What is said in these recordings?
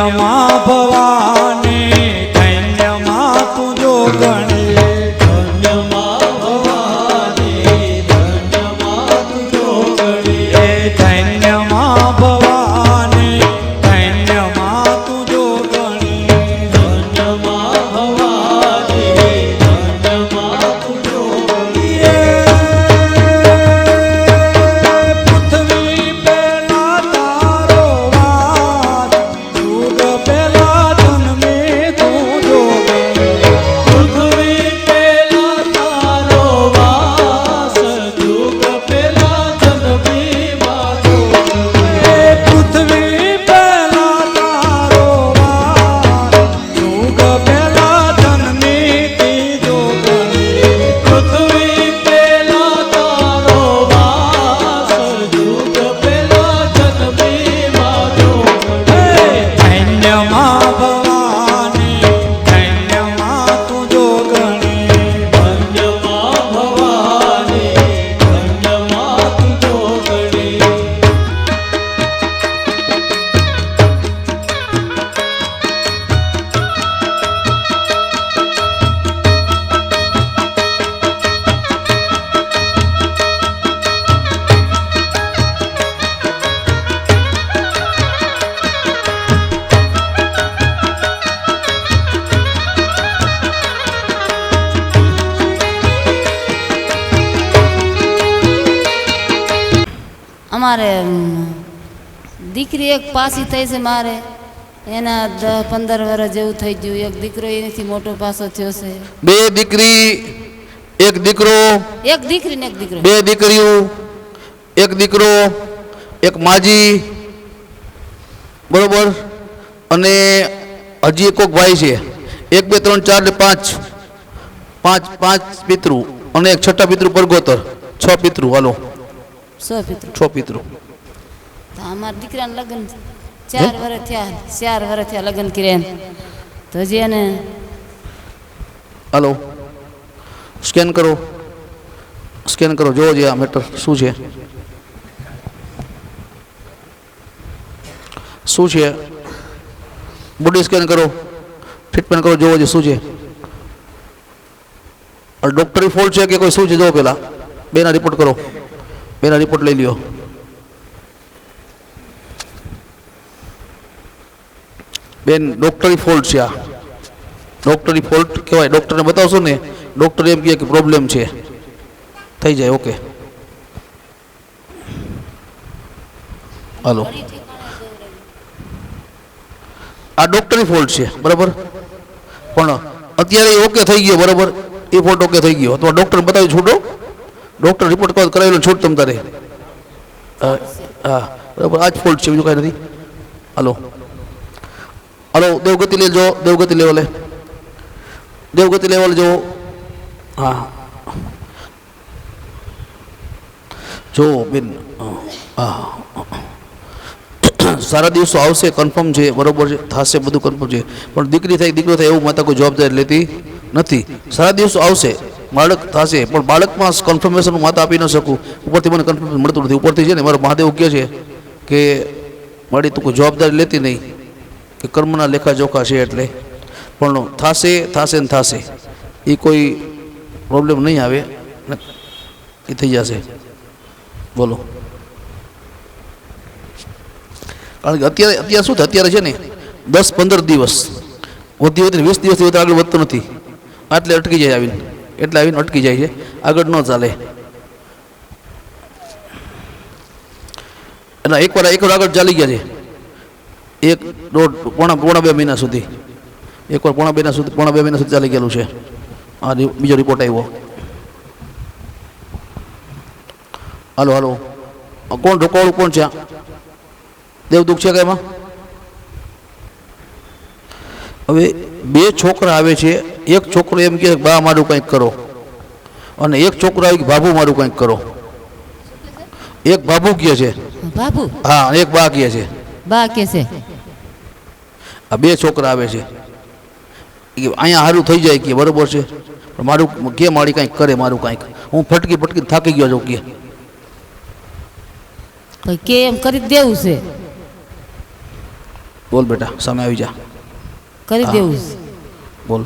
Yama અમ, દીકરી એક પાસી થઈ છે મારે. એના દસ પંદર વર્ષ જેવું થઈ ગયું. એક દીકરો એનાથી મોટો પાસો થયો છે. બે દીકરી એક દીકરો એક દીકરી ને એક દીકરો. બે દીકરીઓ એક દીકરો એક માજી. બરોબર? અને હજી એક કોક ભાઈ છે. એક બે ત્રણ ચાર ને પાંચ. પાંચ પાંચ પિતૃ અને એક છઠ્ઠા પિતૃ પરગોતર. છ પિતૃ હાલો. સો પિતૃ છ પિતૃ તો અમારા દીકરાના લગ્ન ચાર વર્ષ થયા ચાર વર્ષ થયા લગ્ન કર્યા તો હજી એને હાલો. સ્કેન કરો. સ્કેન કરો. જોવો જે આ મેટર શું છે. શું છે? બોડી સ્કેન કરો. ટ્રીટમેન્ટ કરો. જોવો જે શું છે. ડૉક્ટરી ફોલ્ટ છે કે કોઈ શું છે? જોવો પહેલાં બેના રિપોર્ટ કરો. બેના રિપોર્ટ લઈ લ્યો બેન ડોક્ટરી ફોલ્ટ છે આ ડોક્ટરી ફોલ્ટ કહેવાય ડોક્ટરને બતાવશો ને ડોક્ટર એમ કહે કે પ્રોબ્લેમ છે થઈ જાય ઓકે હાલો આ ડોક્ટરી ફોલ્ટ છે બરાબર પણ અત્યારે ઓકે થઈ ગયો બરાબર એ ફોલ્ટ ઓકે થઈ ગયો તો ડોક્ટર બતાવી છૂટો ડોક્ટર રિપોર્ટ કરાવેલો છૂટ તમ તારે. હા હા બરાબર આ જ ફોલ્ટ છે, બીજું કાંઈ નથી. હાલો. હલો, દેવગતિ લેજો દેવગતિ લેવલે દેવગતિ લેવલ જો. હા. જો, બેન હા. સારા દિવસો આવશે કન્ફર્મ છે, બરોબર છે, થશે, બધું કન્ફર્મ છે. પણ દીકરી થાય, દીકરો થાય, એવું માતા કોઈ જવાબદારી લેતી નથી. સારા દિવસો આવશે. બાળક થશે, પણ બાળકમાં કન્ફર્મેશન હું માતા આપી ન શકું. ઉપરથી મને કન્ફર્મેશન મળતું નથી. ઉપરથી છે ને મારો મહાદેવ કહે છે કે, મારી તું કોઈ જવાબદારી લેતી નહીં, કે કર્મના લેખા જોખા છે એટલે. પણ થશે થશે ને થશે. એ કોઈ પ્રોબ્લેમ નહીં આવે એ થઈ જશે. બોલો. કારણ કે અત્યારે અત્યારે શું અત્યારે છે ને દસ પંદર દિવસ. વધી વધીને વીસ દિવસથી વધારે આગળ વધતું નથી. આટલે અટકી જાય આવીને. એટલે આવીને અટકી જાય છે. આગળ ન ચાલે. એટલે એકવાર એકવાર આગળ ચાલી ગયા છે. એક દોઢ, પોણા પોણા બે મહિના સુધી. એકવાર પોણા બે સુધી, પોણા બે મહિના સુધી ચાલી ગયેલું છે. આ બીજો રિપોર્ટ આવ્યો. હાલો હાલો. કોણ ઢોકાવાળું, કોણ છે દેવદુખ છે કે એમાં? હવે બે છોકરા આવે છે. એક છોકરો એમ કહે કે બા મારું કંઈક કરો. અને એક છોકરો આવી બાબુ મારું કંઈક કરો. એક બાબુ કહે છે. બાબુ હા એક બા કહે છે. બા કહે છે. આ બે છોકરા આવે છે. કે અહીંયા સારું થઈ જાય કે બરોબર છે. પણ મારું કે મારી કાંઈક કરે મારું કાંઈક. હું ફટકી ફટકી થાકી ગયો છું કે. કે એમ કરી દેવું છે. બોલ બેટા સામે આવી જા. કરી દેવું છે. બોલ.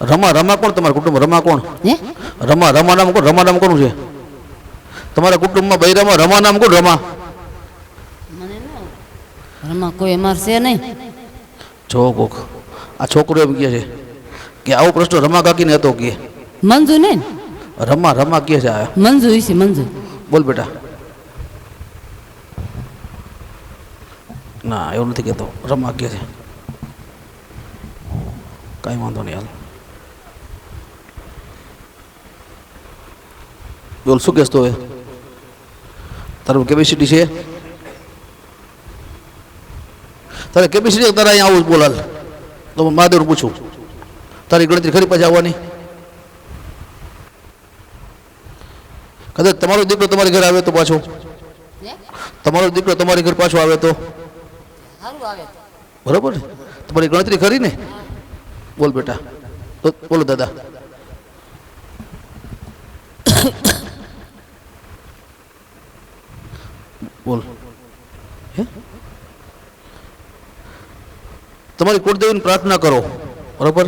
રમા રમા કોણ તમારા કુટુંબ રમા કોણ? હે? રમા રમા નામ કોણ? રમા નામ કોનું છે? તમારા કુટુંબમાં બૈરામાં રમા નામ કોણ રમા? રમા કોઈ અમાર છે નહીં. જો કોક આ છોકરો એમ કહે છે કે આવો પ્રશ્ન રમા કાકીને હતો કે. મંજુ નહીં રમા રમા કહે છે આ. મંજુ છે મંજુ. બોલ બેટા. ના એવું નથી કહેતો. રમા કહે છે. કાંઈ વાંધો નહીં હાલ. બોલ શું કહેતો હવે? તારું કેપેસિટી છે? તારે કેપેસિટી તારે અહીંયા આવું બોલાલ તો હું મહાદેવ પૂછું. તારી ગણતરી ખરી પાછી આવવાની? કદાચ તમારો દીકરો તમારી ઘરે આવે તો પાછો. તમારો દીકરો તમારી ઘર પાછો આવે તો? બરોબર ને? તમારી ગણતરી ખરી ને? બોલ બેટા. બોલો દાદા. બોલ. તમારી કુળદેવીને પ્રાર્થના કરો. બરોબર?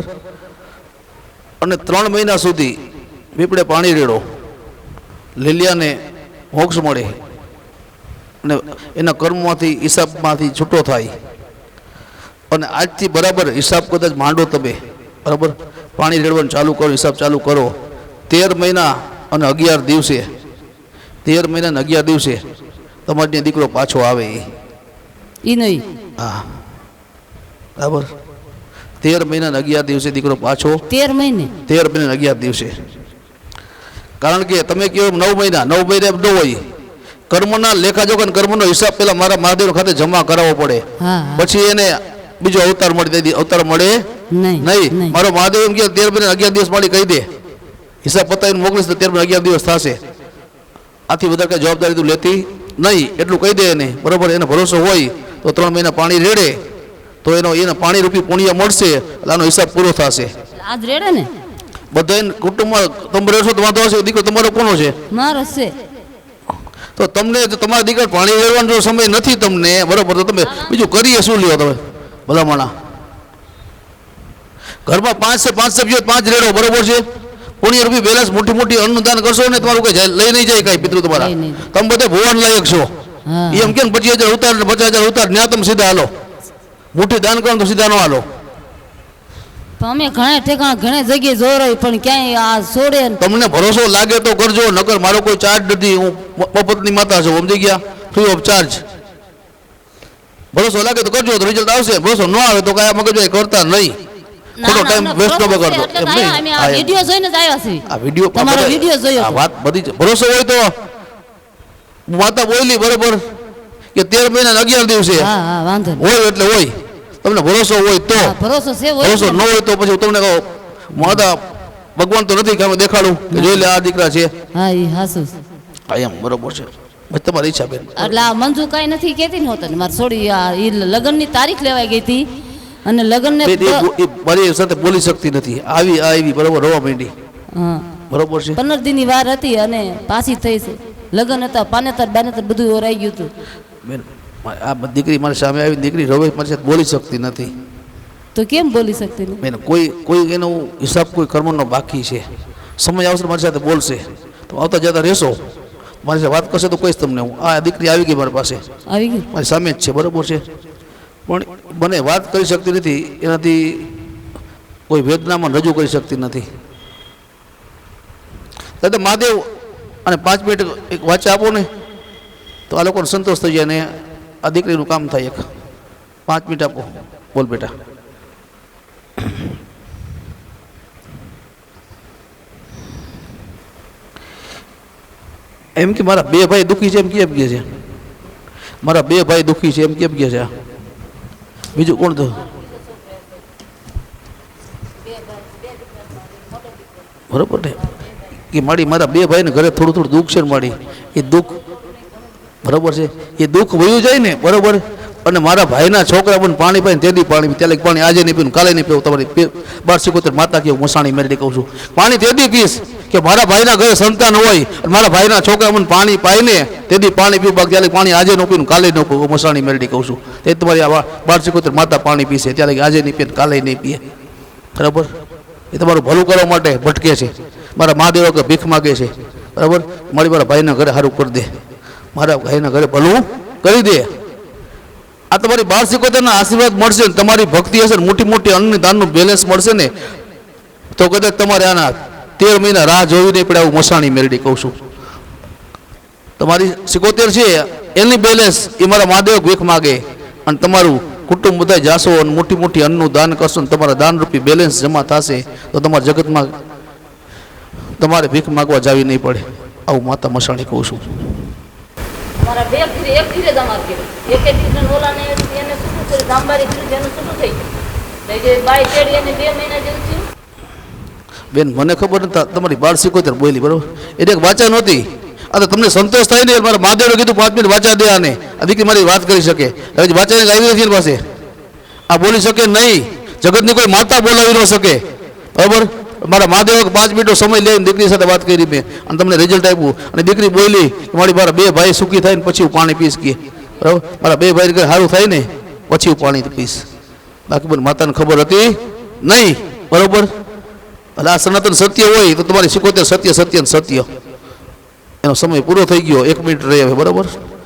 અને ત્રણ મહિના સુધી પીપળે પાણી રેડો. લીલિયાને મોક્ષ મળે. અને એના કર્મમાંથી, હિસાબમાંથી છૂટો થાય. અને આજથી બરાબર હિસાબ કદાચ માંડો તમે. બરાબર? પાણી રેડવાનું ચાલુ કરો, હિસાબ ચાલુ કરો. તેર મહિના અને અગિયાર દિવસે. તેર મહિના અને અગિયાર દિવસે તમારો ત્યાં દીકરો પાછો આવે એ. નહીં. હા. બરાબર. તેર મહિના અગિયાર દિવસે દીકરો પાછો. તેર મહિને? તેર મહિના અગિયાર દિવસે. કારણ કે તમે કહો નવ મહિના નવ મહિના ન હોય. કર્મના લેખાજોખા કર્મનો હિસાબ પેલા મારા મહાદેવ ખાતે જમા કરાવવો પડે. પછી એને બીજો અવતાર મળે તે અવતાર મળે નહીં નહીં. મારો મહાદેવ એમ કે તેર મહિને અગિયાર દિવસ મારી કહી દે. હિસાબ પતાવીને મોકલીશ તો તેર મહિને અગિયાર દિવસ થશે. આથી વધારે કઈ જવાબદારી તું લેતી નહીં એટલું કહી દે એને. બરોબર એને ભરોસો હોય તો ત્રણ મહિના પાણી રેડે તો એનો એને પાણી રૂપી પુણ્ય મળશે એટલે આનો હિસાબ પૂરો થશે. આજ રેડે ને? બધા કુટુંબમાં તમે રહેશો તો વાંધો હશે દીકરો તમારો કોનો છે? મારો છે. તો તમને તમારા દીકરા પાણી રેડવાનો જો સમય નથી તમને બરોબર તો તમે બીજું કરીએ શું લ્યો તમે? ભલામણા. ઘરમાં પાંચ છે પાંચ સભ્યો પાંચ રેડો બરોબર છે? પુણ્ય રૂપી બેલેન્સ મોટી મોટી અન્નદાન કરશો ને તમારું કઈ લઈ નહીં જાય કઈ પિતૃ તમારા. તમે બધે ભુવન લાયક છો. એમ કેમ પચીસ હજાર ઉતાર પચાસ હજાર ઉતાર ત્યાં તમે સીધા હાલો. મોટી દાન કરો તો સીધા નો હાલો. અમે ઘણા ઠેકાણા ઘણા જગ્યાએ જોઈ પણ ક્યાંય આ છોડે તમને ભરોસો લાગે તો કરજો નકર મારો કોઈ ચાર્જ નથી. હું મફતની માતા છું સમજી ગયા? ફ્રી ઓફ ચાર્જ ભરોસો લાગે તો કરજો તો રિઝલ્ટ આવશે. ભરોસો ન આવે તો કાંઈ મગજ કરતા નહીં. ખોટો ટાઈમ વેસ્ટ ન બગાડતો. એમ નહીં? અમે આ વિડિયો જોઈને જ આવ્યા છીએ. આ વિડિયો તમારો વિડિયો જોયો આ વાત બધી ભરોસો હોય તો. માતા બોલી બરોબર કે તેર મહિના ને અગિયાર દિવસે. હા હા વાંધો હોય એટલે હોય. તમને ભરોસો હોય તો. ભરોસો છે હોય ભરોસો ન હોય તો પછી હું તમને કહું માતા ભગવાન તો નથી કે દેખાડું. કે જોઈ લે આ દીકરા છે. હા એ હાસુ હા એમ બરોબર છે. તમારી ઈચ્છા બેન. એટલે આ મંજુ કાંઈ નથી કહેતી નહોતા મારે છોડી આ લગ્નની તારીખ લેવાઈ ગઈ હતી. અને લગ્નને મારી સાથે બોલી શકતી નથી. આવી આ આવી બરોબર રોવા માંડી. બરોબર છે? પંદર દિનની વાર હતી અને પાછી થઈ છે. લગ્ન હતા પાનેતર બાનેતર બધું ઓરાઈ ગયું હતું. બેન આ દીકરી મારી સામે આવી દીકરી રવે મારી સાથે બોલી શકતી નથી. તો કેમ બોલી શકતી નથી? બેન કોઈ કોઈ એનો હિસાબ કોઈ કર્મનો બાકી છે. સમય આવશે મારી સાથે બોલશે. તો આવતા જતા રહેશો. મારી સાથે વાત કરશે તો કહીશ તમને હું આ દીકરી આવી ગઈ મારી પાસે. આવી ગઈ? મારી સામે જ છે બરોબર છે? પણ મને વાત કરી શકતી નથી, એનાથી કોઈ વેદનામાં રજૂ કરી શકતી નથી. દાદા મહાદેવ, અને પાંચ મિનિટ એક વાંચા આપો ને, તો આ લોકોને સંતોષ થઈ જાય ને આ દીકરીનું કામ થાય એક. પાંચ મિનિટ આપો. બોલ બેટા. એમ કે મારા બે ભાઈ દુઃખી છે એમ કેમ કે છે? મારા બે ભાઈ દુઃખી છે એમ કેમ કે છે? બીજું કોણ તો? બરોબર ને? કે મારી મારા બે ભાઈને ઘરે થોડું થોડું દુઃખ છે ને મારી. એ દુઃખ, બરોબર છે? એ દુઃખ વયું જાય ને, બરોબર? અને મારા ભાઈના છોકરા પણ પાણી પાણી તેદી પાણી. ત્યારે પાણી આજે નહીં પીવું, કાલે નહીં પીવું. તમારી બાર સિકોતેર માતા કેવું મસાણી મેરડી કહું છું. પાણી તેથી પીશ. કે મારા ભાઈના ઘરે સંતાન હોય મારા ભાઈના છોકરા મને પાણી પાઈને, તેથી પાણી પીવા ત્યારે પાણી આજે ન પીને કાલે ન પીવું મસાણી મેળડી કહું છું. તે તમારી આ બાર સિકોતેર માતા પાણી પીશે, ત્યારે આજે નહીં પીએ કાલે નહીં પીએ. બરાબર? એ તમારું ભલું કરવા માટે ભટકે છે. મારા મહાદેવ કે ભીખ માગે છે. બરાબર? મારી મારા ભાઈના ઘરે સારું કરી દે. મારા ભાઈના ઘરે ભલું કરી દે. આ તમારી બાર સિકોતેરના આશીર્વાદ મળશે ને તમારી ભક્તિ હશે ને મોટી મોટી અન્ન દાનનું બેલેન્સ મળશે ને, તો કદાચ તમારે આના તેર મહિના રાહ જોવી નહીં પડે, આવું મસાણી મેરડી કહું છું. તમારી સિકોતેર છે, એની બેલેન્સ એ મારા મહાદેવ ભીખ માગે. અને તમારું કુટુંબ બધા જાશો અને મોટી મોટી અન્નનું દાન કરશો ને તમારા દાનરૂપી બેલેન્સ જમા થશે, તો તમારા જગતમાં તમારે ભીખ માગવા જાવી નહીં પડે. આવું માતા મસાણી કહું છું. બે મહિના જેવું થયું બેન, મને ખબર નથી તમારી બાર સિકોતેર બોલી બરોબર? એટલે એક વાચા નહોતી. આ તો તમને સંતોષ થાય ને મારા મહાદેવને કીધું, પાંચ મિનિટ વાંચા દે આને. આ દીકરી મારી વાત કરી શકે. હવે વાંચાને આવી નથી પાસે. આ બોલી શકે નહીં. જગતની કોઈ માતા બોલાવી ન શકે. બરાબર? મારા મહાદેવ પાંચ મિનિટનો સમય લઈને દીકરી સાથે વાત કરી મેં. અને તમને રિઝલ્ટ આપ્યું. અને દીકરી બોલી મારી મારા બે ભાઈ સુખી થાય ને, પછી હું પાણી પીશ કે. બરાબર? મારા બે ભાઈ સારું થાય ને, પછી હું પાણી પીશ. બાકી પણ માતાને ખબર હતી નહીં. બરોબર? એટલે આ સનાતન સત્ય હોય તો તમારી સિકોતેર સત્ય સત્ય સત્ય. એનો સમય પૂરો થઈ ગયો. એક મિનિટ રહે હવે, બરાબર?